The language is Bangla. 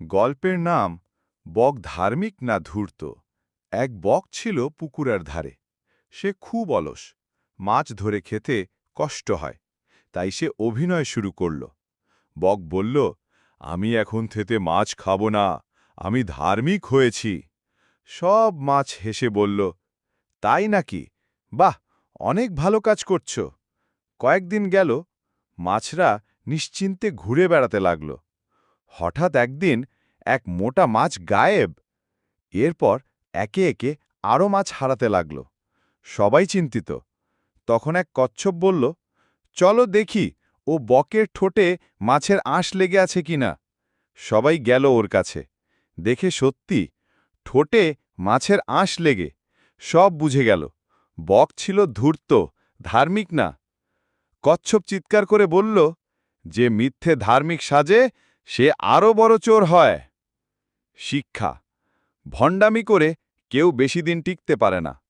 গল্পের নাম বক ধার্মিক না ধূর্ত। এক বক ছিল পুকুরের ধারে। সে খুব অলস, মাছ ধরে খেতে কষ্ট হয়, তাই সে অভিনয় শুরু করল। বক বলল, আমি এখন থেতে মাছ খাব না, আমি ধার্মিক হয়েছি। সব মাছ হেসে বলল, তাই নাকি? বাহ, অনেক ভালো কাজ করছ। কয়েকদিন গেল, মাছরা নিশ্চিন্তে ঘুরে বেড়াতে লাগল। হঠাৎ একদিন এক মোটা মাছ গায়েব। এরপর একে একে আরও মাছ হারাতে লাগল। সবাই চিন্তিত। তখন এক কচ্ছপ বলল, চলো দেখি, ও বকের ঠোঁটে মাছের আঁশ লেগে আছে কিনা? সবাই গেল ওর কাছে। দেখে সত্যি, ঠোঁটে মাছের আঁশ লেগে। সব বুঝে গেল, বক ছিল ধূর্ত, ধার্মিক না। কচ্ছপ চিৎকার করে বলল, যে মিথ্যে ধার্মিক সাজে, সে আরও বড় চোর হয়। শিক্ষা। ভণ্ডামি করে কেউ বেশি দিন টিকতে পারে না।